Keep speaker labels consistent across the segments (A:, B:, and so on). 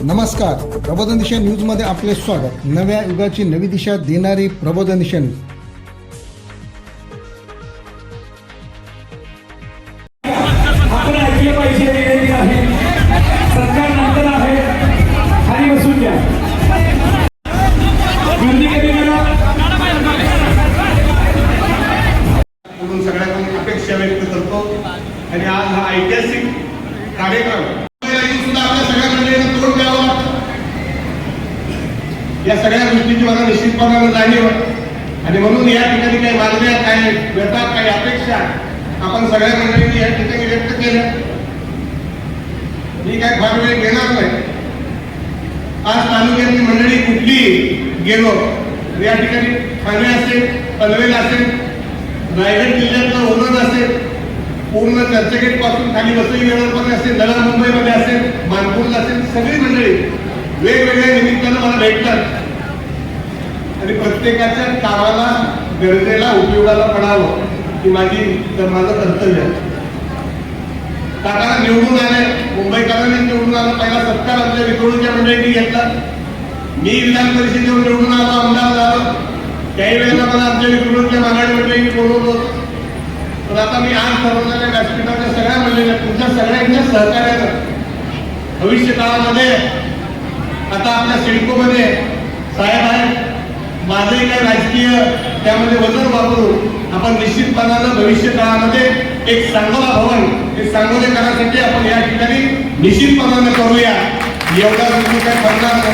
A: नमस्कार. प्रबोधन दिशा न्यूजमध्ये आपले स्वागत. नव्या युगाची नवी दिशा देणारी प्रबोधन दिशा न्यूज.
B: आपण ऐकलं पाहिजे विनंती आहे. सरकार नंतर आहे. खाली बसून घ्या. गर्दी कमी करा.
C: म्हणून सगळ्यांकडून अपेक्षा व्यक्त करतो. आणि आज हा ऐतिहासिक कार्यक्रम या सगळ्या गोष्टीची मला निश्चितपणानं जाणीव आणि म्हणून या ठिकाणी काही मागण्या काय व्यथा काही अपेक्षा आपण सगळ्या मंडळींनी या ठिकाणी व्यक्त केल्या. मी काय फार वेळ घेणार नाही. आज तालुक्यातली मंडळी कुठली गेलो या ठिकाणी ठाणे असेल पनवेल असेल रायगड जिल्ह्यातलं होणं पूर्ण चर्चगेटपासून खाली वसई वेळापर्यंत असेल नगर मुंबईमध्ये असेल मानपूरला असेल सगळी मंडळी वेगवेगळ्या निमित्तानं मला भेटतात. आणि प्रत्येकाच्या कामाला गरजेला उपयोगाला पडावं ही माझी तर माझं कर्तव्य आहे. काकाला निवडून आले मुंबईकरांनी निवडून आलं पहिला सत्कार आमच्या विक्रोळीच्या मंडळींनी घेतला. मी विधान परिषदेवर निवडून आलो आमदार झालो. त्याही वेळेला मला आमच्या विक्रोळीच्या मागाडी मंडळींनी बोलवलं. होतं पण आता मी आज ठरवलेल्या व्यासपीठाच्या सगळ्या मंडळींना तुमच्या सगळ्यांच्या सहकार्यानं भविष्य काळामध्ये आता आपल्या सिडकोमध्ये साहेब आहेत माझंही काय राजकीय त्यामध्ये वजन वापरून आपण निश्चितपणानं भविष्य काळामध्ये एक सांगोला भवन हे सांगोलेकरांसाठी आपण या ठिकाणी निश्चितपणानं करूया. एवढा काय करणार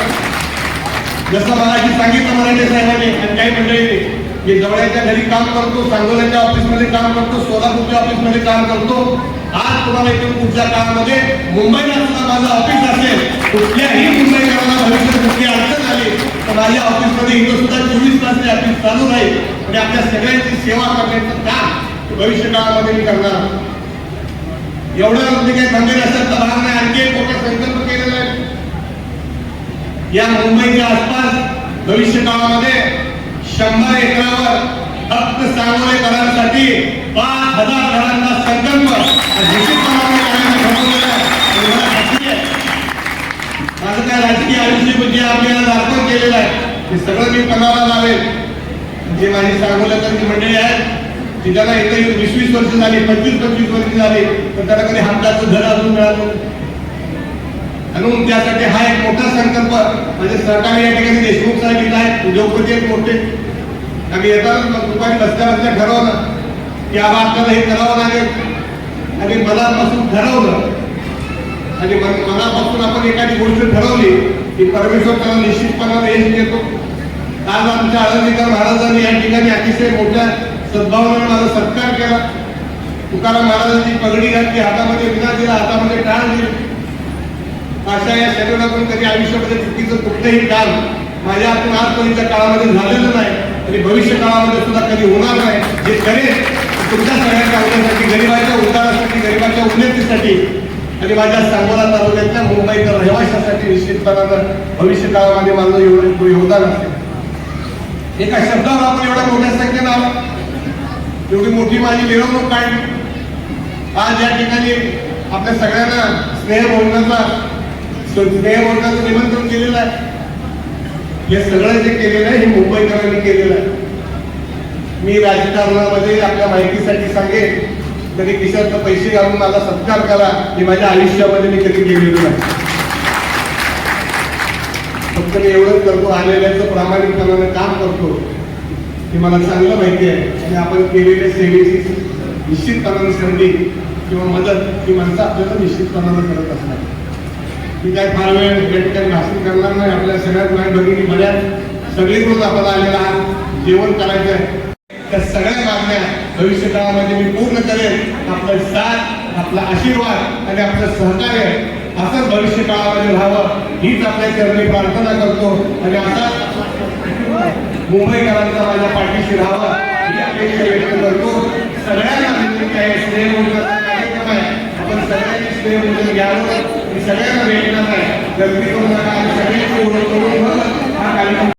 C: जसं मला सांगितलं मराठे साहेबांनी आणि काही मंडळींनी मी जवळच्या घरी काम करतो सांगोल्याच्या ऑफिसमध्ये काम करतो सोलापूरच्या ऑफिसमध्ये काम करतो. आज तुम्हाला इथून पुढच्या काळामध्ये मुंबईला सुद्धा माझं ऑफिस असेल. कुठल्याही मुंबईकरांना भविष्यात कुठली अडचण आली तर माझ्या ऑफिसमध्ये इथं सुद्धा चोवीस तास ते ऑफिस चालू राहील. आणि आपल्या सगळ्यांची सेवा करण्याचं काम भविष्य काळामध्ये मी करणार एवढं म्हणजे काही गंभीर असेल तर भाग नाही आणखी एक मोठा संकल्प केलेला आहे. या मुंबईच्या आसपास भविष्य काळामध्ये शंभर एकरावर फक्त सांगोलेकरांसाठी पाच हजार घरांचा संकल्प. माझं काय राजकीय आयुष्य जे आपल्याला अर्पण केलेलं आहे. ते सगळं मी पणाला लावेल. जे माझी सांगोलेकरची मंडळी आहेत की ज्याला इथे वीस वीस वर्ष झाली पंचवीस पंचवीस वर्ष झाली पण त्याला कधी हमदाचं घर अजून मिळालं आणि म्हणून त्यासाठी हा एक मोठा संकल्प म्हणजे सरकार या ठिकाणी देशमुख साहेब इथं आहेत. उद्योगपती आहेत मोठे. आम्ही येताना मग दुपारी बसल्या बसल्या ठरवलं की आबा आपल्याला हे करावं लागेल. आणि मनापासून ठरवलं. आणि मनापासून आपण एखादी गोष्ट ठरवली की परमेश्वर त्याला निश्चितपणाने यश देतो. आज आमच्या आळंदीकर महाराजांनी या ठिकाणी अतिशय मोठ्या सद्भावनेने माझा सत्कार केला. तुकाराम महाराजांची पगडी घातली हातामध्ये विना दिला हातामध्ये टाळ दिली. अशा या शरीरातून कधी आयुष्यामध्ये चुकीचं कुठलंही काम माझ्या हातून आजपर्यंतच्या काळामध्ये झालेलं नाही आणि भविष्य काळामध्ये सुद्धा कधी होणार नाही जे करेल ते तुमच्या सगळ्यांच्या उन्नतीसाठी गरिबाच्या उद्धारासाठी गरिबाच्या उन्नतीसाठी. आणि माझ्या सांगोला तालुक्यातल्या मुंबईच्या रहिवाशासाठी निश्चितपणानं भविष्य काळामध्ये माझं एवढं योगदान असेल. एका शब्दावर आपण एवढ्या मोठ्या संख्येनं आलो एवढी मोठी माझी मिरवणूक काढली. आज या ठिकाणी आपल्या सगळ्यांना स्नेह बोलण्याचा स्नेह बोलण्याचं निमंत्रण केलेलं आहे. हे सगळं जे केलेलं आहे हे मुंबईकरांनी केलेलं आहे. मी राजकारणामध्ये आपल्या माहितीसाठी सांगेन तरी खिशातनं पैसे घालून मला सत्कार करा हे माझ्या आयुष्यामध्ये मी कधी केलेलं नाही. फक्त मी एवढंच करतो आलेल्याचं प्रामाणिकपणाने काम करतो. हे मला चांगलं माहिती आहे. आणि आपण केलेल्या सेवेची निश्चितपणाने संधी किंवा मदत ही माणसं आपल्याला निश्चितपणाने करत असणार मी काय फार वेळ या ठिकाणी भाषण करणार नाही आपल्या सगळ्यात माझ्या भगिनी बऱ्याच सगळीकडून आपण आलेला आहात. जेवण करायचं आहे. त्या सगळ्या मागण्या भविष्य काळामध्ये मी पूर्ण करेन आपलं साथ आपला आशीर्वाद आणि आपलं सहकार्य असंच भविष्य काळामध्ये राहावं हीच आपल्या चरणी प्रार्थना करतो. आणि असाच मुंबईकरांचा माझ्या पाठीशी राहावा ही अपेक्षा व्यक्त करतो. सगळ्यांना विनंती आहे आपण सगळ्यांनी स्नेहमोजन घ्यावं. सगळ्यांना भेटणार आहे गर्दी करू नका सगळ्यांची ओळख करून हा कार्यक्रम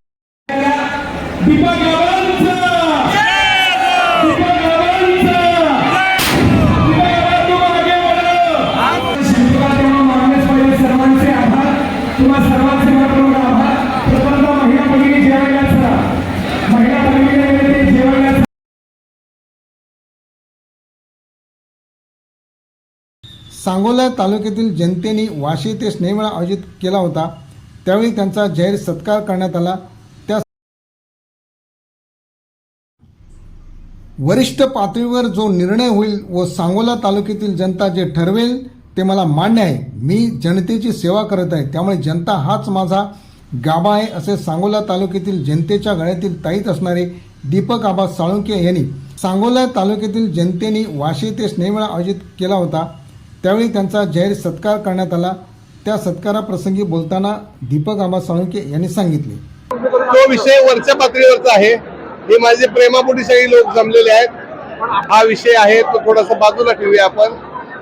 A: सांगोला तालुक्यातील जनतेने वाशी ते स्नेहमेळा आयोजित केला होता. त्यावेळी त्यांचा जाहीर सत्कार करण्यात आला. त्या वरिष्ठ पातळीवर जो निर्णय होईल व सांगोला तालुक्यातील जनता जे ठरवेल ते मला मान्य आहे. मी जनतेची सेवा करत आहे. त्यामुळे जनता हाच माझा गाभा आहे असे सांगोला तालुक्यातील जनतेच्या गळ्यातील ताईत असणारे दीपक आबा साळुंके यांनी सांगोला तालुक्यातील जनतेने वाशी ते स्नेहमेळा आयोजित केला होता. त्यावेळी त्यांचा जाहीर सत्कार करण्यात आला. त्या सत्काराप्रसंगी बोलताना दीपक आबा साळुंके यांनी सांगितले.
C: तो विषय वरच्या पातळीवरचा आहे. हे माझे प्रेमापोटी सगळे लोक जमलेले आहेत. हा विषय आहे तो थोडासा बाजूला ठेवूया आपण.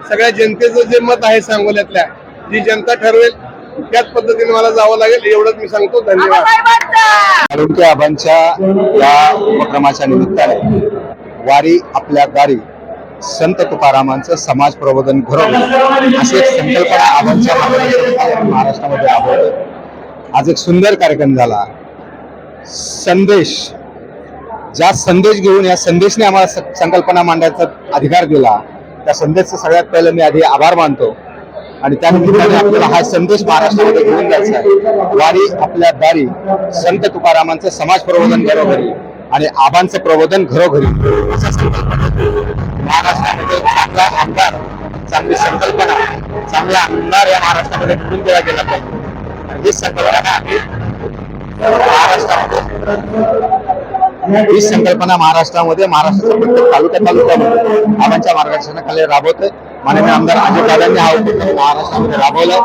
C: सगळ्या जनतेचं जे मत आहे सांगोल्यातल्या जी जनता ठरवेल त्याच पद्धतीने मला जावं लागेल एवढंच मी सांगतो. धन्यवाद.
D: आरोग्य आबांच्या या उपक्रमाच्या निमित्ताने वारी आपल्या दारी संत तुकारामांचं समाज प्रबोधन घडवलं अशी एक संकल्पना आबांच्या महाराष्ट्रामध्ये आहोत. आज एक सुंदर कार्यक्रम झाला. संदेश. ज्या संदेश घेऊन या संदेशने आम्हाला संकल्पना मांडायचा अधिकार दिला. त्या संदेशचं सगळ्यात पहिलं मी आधी आभार मानतो. आणि त्या निमित्ताने आपल्याला हा संदेश महाराष्ट्रामध्ये घेऊन जायचा आहे. वारी आपल्या दारी संत तुकारामांचं समाज प्रबोधन घरोघरी आणि आबांचं प्रबोधन घरोघरी. महाराष्ट्रामध्ये चांगला आमदार चांगली संकल्पना चांगला आमदार या महाराष्ट्रामध्ये निवडून दिला गेला पाहिजे. ही संकल्पना आम्ही महाराष्ट्रामध्ये. ही संकल्पना महाराष्ट्रामध्ये महाराष्ट्राच्या प्रत्येक तालुक्या तालुक्यामध्ये आबांच्या मार्गदर्शनाखाली राबवतोय. माननीय आमदार अजय दादांनी हा उपक्रम महाराष्ट्रामध्ये राबवला.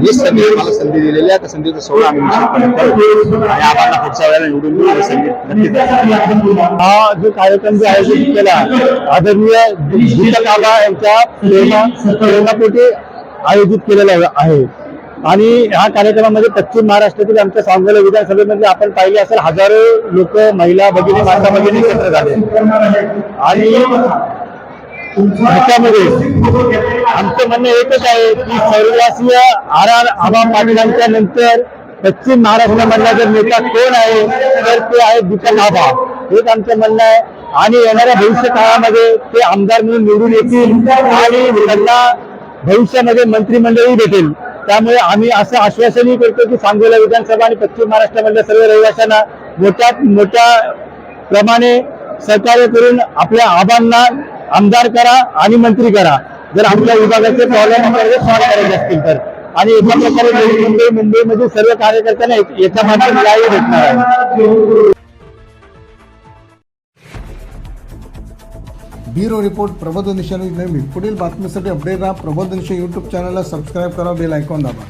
D: ही संधी मला संधी दिलेली आहे. त्या संधीचा सोहळा आम्ही निश्चितपणे करू आणि आम्हाला पुढच्या वेळेला निवडून देऊ संधी नक्कीच
E: हा जो कार्यक्रम जो आयोजित केला आदरणीय दीपक आबा यांच्या प्रेरणा प्रेरणापोटी आयोजित केलेला आहे. आणि ह्या कार्यक्रमामध्ये पश्चिम महाराष्ट्रातील आमच्या सांगोला विधानसभेमध्ये आपण पाहिले असेल हजारो लोक महिला भगिनी माता भगिनी एकत्र झाले. आणि ह्याच्यामध्ये आमचं म्हणणं एकच आहे की सर्ववासीय आर आर आबा पाटीलांच्या नंतर पश्चिम महाराष्ट्रामधला जर नेता कोण आहे तर ते आहे दीपक आबा. हेच आमचं म्हणणं आहे. आणि येणाऱ्या भविष्य काळामध्ये ते आमदार म्हणून निवडून येतील आणि त्यांना भविष्यामध्ये मंत्रिमंडळही भेटेल. त्यामुळे आम्ही असं आश्वासनही करतो की सांगोला विधानसभा आणि पश्चिम महाराष्ट्रामधल्या सर्व रहिवाशांना मोठ्यात मोठ्या प्रमाणे सहकार्य करून आपल्या आबांना आमदार करा आणि मंत्री करा. जर आपल्या विभागाचे प्रॉब्लेम आपल्याला सॉल्व्ह करायचे असतील तर. आणि एका प्रकारे मुंबई मुंबईमध्ये सर्व कार्यकर्त्यांना याच्या माध्यमातून न्याय भेटणार आहे.
A: ब्युरो रिपोर्ट प्रबोधन निशा नेहमी पुढील बातमीसाठी अपडेट राहा प्रबोधन निशा यूट्यूब चॅनलला सबस्क्राईब करा बेल आयकॉन दाबा.